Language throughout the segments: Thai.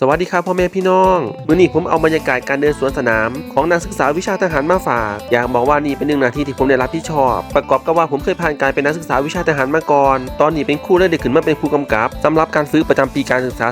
สวัสดีครับพ่อแม่พี่น้องมื้อนี้ผมเอาบรรยากาศการเดินสวนสนาม ของนักศึกษาวิชาทหารมาฝาก อยากบอกว่านี่เป็นหนึ่งนาทีที่ผมได้รับผิดชอบ ประกอบกับว่าผมเคยผ่านการเป็นนักศึกษาวิชาทหารมาก่อน ตอนนี้เป็นครูและได้ขึ้นมาเป็นครูกำกับสำหรับการฝึกประจำปีการศึกษา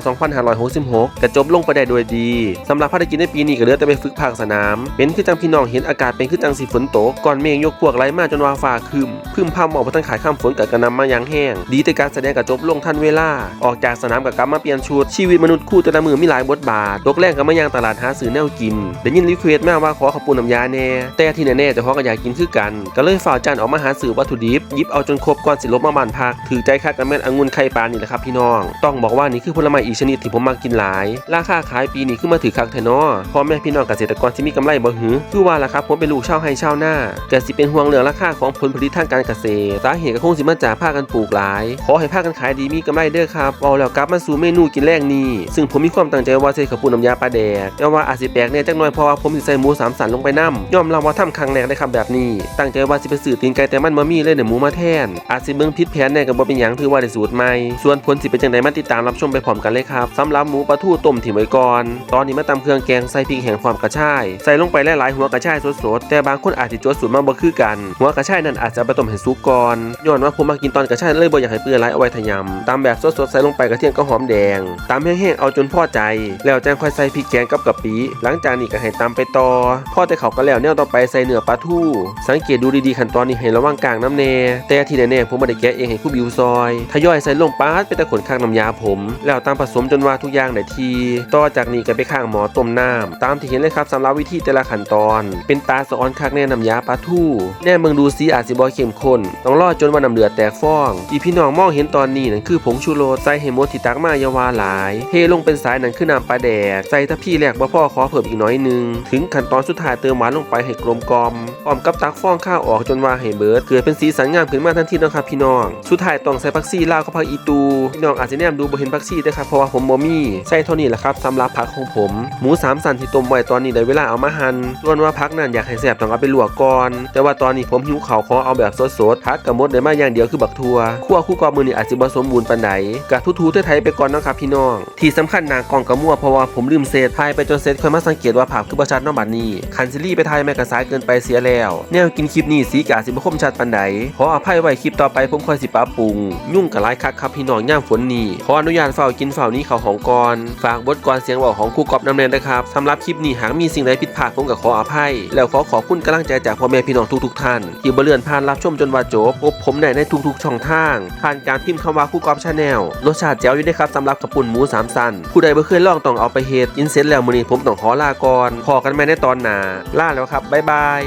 2566กระจบลงไปได้โดยดีสำหรับภารกิจในปีนี้ก็เหลือแต่ไปฝึกภาคสนาม เป็นคือจังพี่น้องเห็นอากาศเป็นคือจังสีฝนตกก่อนเมฆยกพวกไหลมาจนวาฟ้าคึมพึ่มพำออกมาตั้งขายข้ามฝนกับกระนำมายางแห้ง ดีแต่การแสดงกระจบลงทันเวลา ออกจากสนามกับกลับมาเปลี่ยนชุดชีวิตมนุษย์คู่แต่ละมือมีหลายบทบาทตกแรกก็มายังตลาดหาซื้อแนวกินได้ยินรีเควสต์มาว่าขอขาวปูน้ำยาแน่ แต่ที่แน่ๆจะพาะก็อยากกินคือกัน ก็เลยฝ่าจานออกมาหาซื้อวัตถุดิบยิบเอาจนครบก่อนสิลบมาบานพัก ถือใจคักกับแม่นองุ่นไข่ปลานี่แหละครับพี่น้อง ต้องบอกว่านี่คือผลไม้อีกชนิดที่ผมมักกินหลาย ราคาขายปีนี้ขึ้นมาถือคักแทนาะพ่อแม่พี่น้องเกษตรกรสิมีกำไรบ่หือคือว่าล่ะครับผมเป็นลูกชาวไร่ชาวนาแต่สิเป็นห่วงเรื่องราคาของผลผลิตทางการเกษตรสาเหตุก็คงสิมาจากภาคกันปลูกหลาย ขอให้ภาคกันขายดีมีกำไรเด้อครับเอาแล้วกลับมาสู่เมนูกินแรกนี้ซึ่งผมมีความตั้งใจว่าใส่ข้าปุ้นน้ำยาปลาแดกแต่ว่าอาจสิแปลกเนี่ยจักหน่อยเพราะว่าผมสิใส่หมูสามสันลงไปนํยอมรับว่าทำครั้งแรกได้ครับแบบนี้ ตั้งใจว่าสิไปซื้อตีนไก่แต่มันบ่มีเลยเดี๋ยหมูมาแทน อาจสิเบิ่งผิดแผนแน่ก็บ่เป็นหยังถือว่าได้สูตรใหม่ ส่วนผลสิเป็นจังไดมาติดตามรับชมไปพร้อมกันเลยครับสำหรับหมูปลาทูต้มถิ่มไว้ก่อน ตอนนี้มาตำเครื่องแกงใส่พริกแห้งความกระชายใส่ลงไปหลายๆหัวกระชายสดๆแต่บางคนอาจสิจดสูตรมาบ่คือกัน หัวกระชายนั่นอาจจะเอาไปต้มให้สุกก่อนย้อนว่าผมมากินตอนกระชายเลยบ่อยากให้เปื่อยหลเอาไว้ทะยำตามแบบสดๆใส่ลงไปกระเทียมก็หอมแดงตามแห้งๆเอาจนพอใจ แล้วจังค่อยใส่พริกแกงกับกะปิหลังจากนี้ก็ให้ตามไปต่อพอแต่เขาก็แล้วแนวต่อไปใส่เนื้อปลาทูสังเกตดูดีๆขั้นตอนนี้ให้ระวังกลางน้ำแน่แต่ที่แน่ๆผมบ่ได้แกะเองให้คู่บิวซอยทยอยใส่ลงปาดไปแต่ขนข้างน้ำยาผม แล้วตามผสมจนว่าทุกอย่างได้ทีต่อจากนี้ก็ไปข้างหมอต้มน้ำตามที่เห็นเลยครับสำหรับวิธีแต่ละขั้นตอน เป็นตาสะออนคักแน่น้ำยาปลาทูแน่เมืองดูสีอาจสิบ่เข้มข้นต้องรอจนว่าน้ำเดือดแตกฟองที่พี่น้องมองเห็นตอนนี้นั่นคือผงชูโรสใส่ให้หมดที่ตักมาเยาวาหลายเทลงเป็นสายนั่นคือน้ำปลาแดก ใส่ถ้าพี่แรกบ่พ่อขอเพิ่มอีกน้อยหนึง ถึงขั้นตอนสุดท้ายเติมหวานลงไปให้กลมกลอมพร้อมกับตักฟองข้าวออกจนว่าให้เบิด เกิดเป็นสีสันงามขึ้นมาทันทีนะครับพี่น้อง สุดท้ายต้องใส่ผักชีลาวกับผักอีตู พี่น้องอาจจะแนมดูบ่เห็นผักชีเด้ครับเพราะว่าผมบ่มีใส่เท่านี้แหละครับสำหรับผักของผม หมูสามสันที่ต้มไว้ตอนนี้ได้เวลาเอามาหั่นส่วนว่าผักนั้นอยากให้แซ่บต้องเอาไปลวกก่อน แต่ว่าตอนนี้ผมหิวข้าวขอเอาแบบสดๆผักกับมดได้มาอย่างเดียวคือบักทัวคั่วคู่กอมือนี่อาจสิบ่สมบูรณ์ปานใดกะทูไทยไปก่อนนะครับพี่น้อง ที่สำคัญน้ากล่องกระมั่วเพราะว่าผมลืมเศษทายไปจนเสร็จค่อยมาสังเกตว่าภาพคือบ่ชัดนาะบัดนี้ คันซิลี่ไปทายแม่กระสายเกินไปเสียแล้ว แนวกินคลิปนี้สีกาสิบคมชัดปานใดขออภัยไว้คลิปต่อไปผมค่อยสิปรับปรุง ยุ่งกับหลคักครับพี่น้องย่ามฝนนี้ขออนุญาตเฝ้ากินเฝ้านี้เขาของก่อนฝากบทกรเสียงเว้าของครูกอบน้ำแน่นะครับสำหรับคลิปนี้หากมีสิ่งใดผิดพลาดผมก็ขออภัย แล้วขอขอบคุณกำลังใจจากพ่อแม่พี่น้องทุกๆท่านที่บ่เลื่อนผ่านรับชมจนว่าจบพบผมได้ในทุกๆ ช่องทางผ่านการพิมพ์คำว่าครูกอบชาแนลรสชาติแจ๋วอยู่ได้อครับสำหรับกระปุ่นหมูสามสันผู้ใดบ่เคยลองต้องเอาไปเฮ็ดกินเสร็จแล้วมื้อนี้ผมต้องขอลาก่อนพอกันใหม่ในตอนหน้าลาแล้วครับบ๊ายบาย